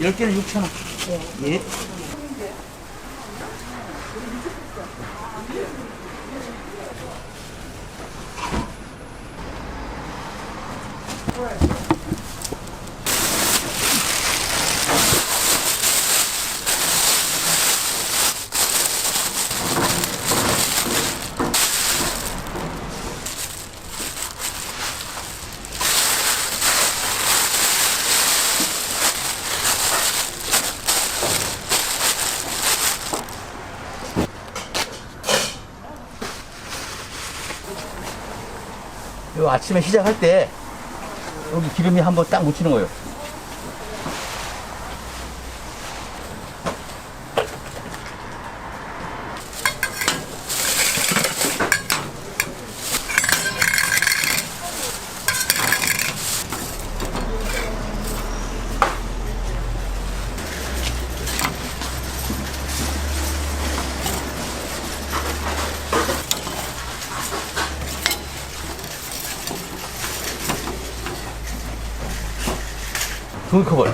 10개는 6,000원. 예. 요 아침에 시작할 때 여기 기름이 한번 딱 묻히는 거예요. 종이컵을.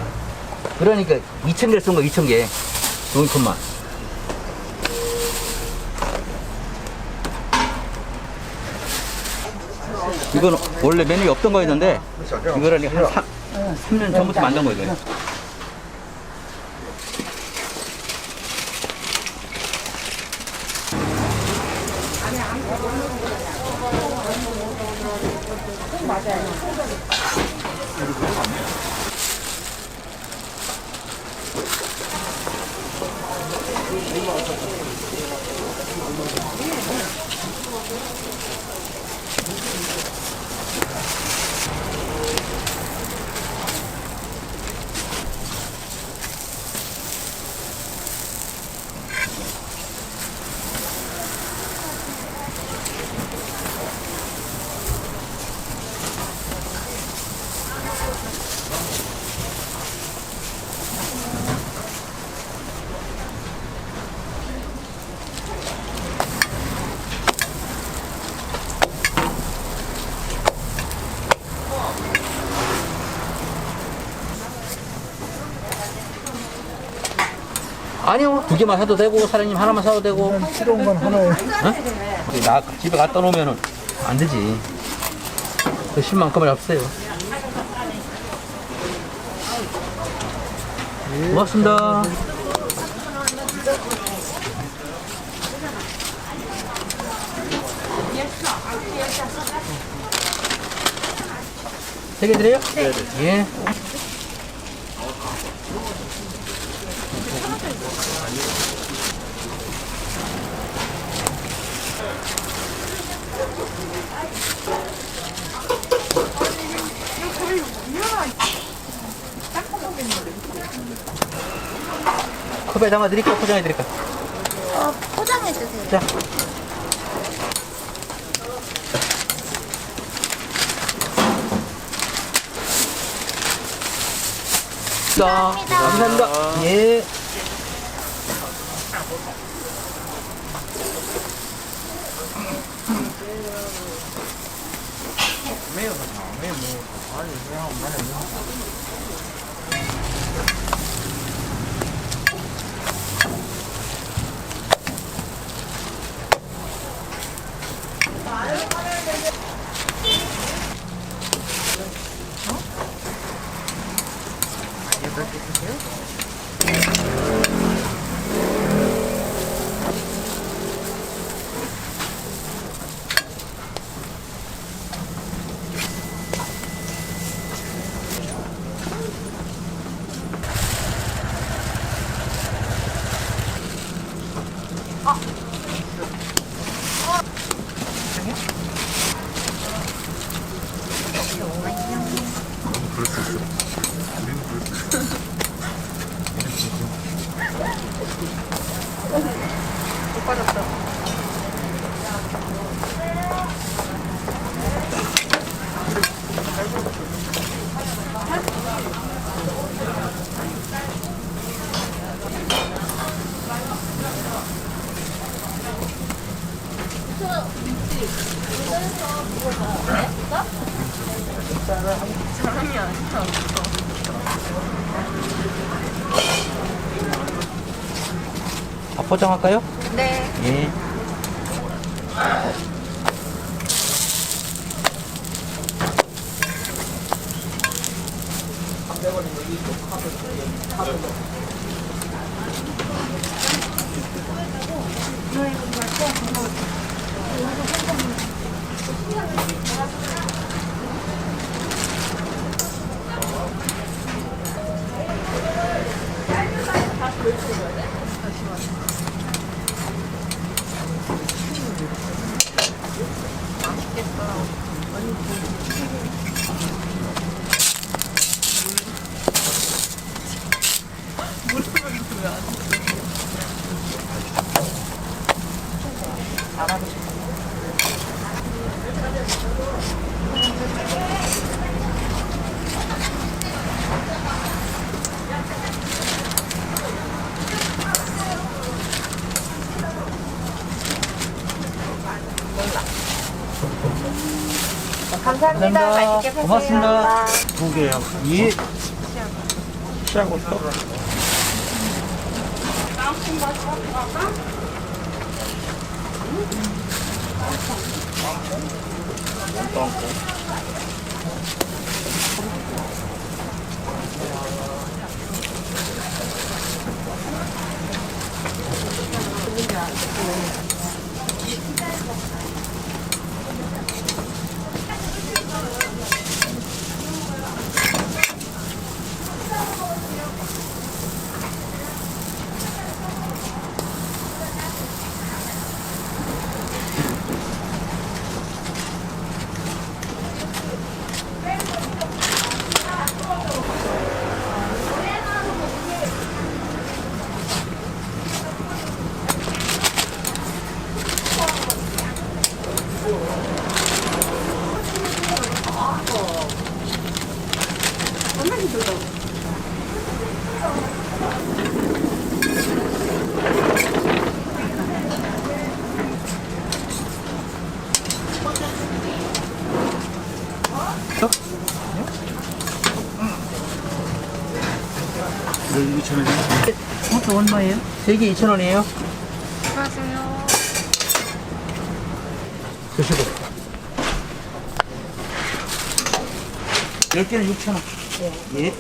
그러니까 2,000개를 쓴 거, 2,000개. 종이컵만. 이건 원래 메뉴에 없던 거였는데, 이거를 한 3, 3년 전부터 만든 거예요. 아니요, 두 개만 사도 되고, 사장님 하나만 사도 되고. 필요한 건 하나에 어? 나 집에 갖다 놓으면은 안 되지. 그 10만큼을 없어요. 고맙습니다. 세개 드려요? 네. 예. 컵에 담아 드릴까? 포장해 드릴까? 어, 포장해 주세요. 자. 감사합니다. 감사합니다. 예. 没有喝茶没有没有喝茶而且是让我买点儿 다 포장할까요? 네. 예. 몰라. 감사합니다. 맛있게 파세요. 고맙습니다. 두 개요. 예. 시하고 또. 그것도 얼마예요? 세개 2,000원이에요? 수고하세요. 드시고. 10개는 6,000원. 예.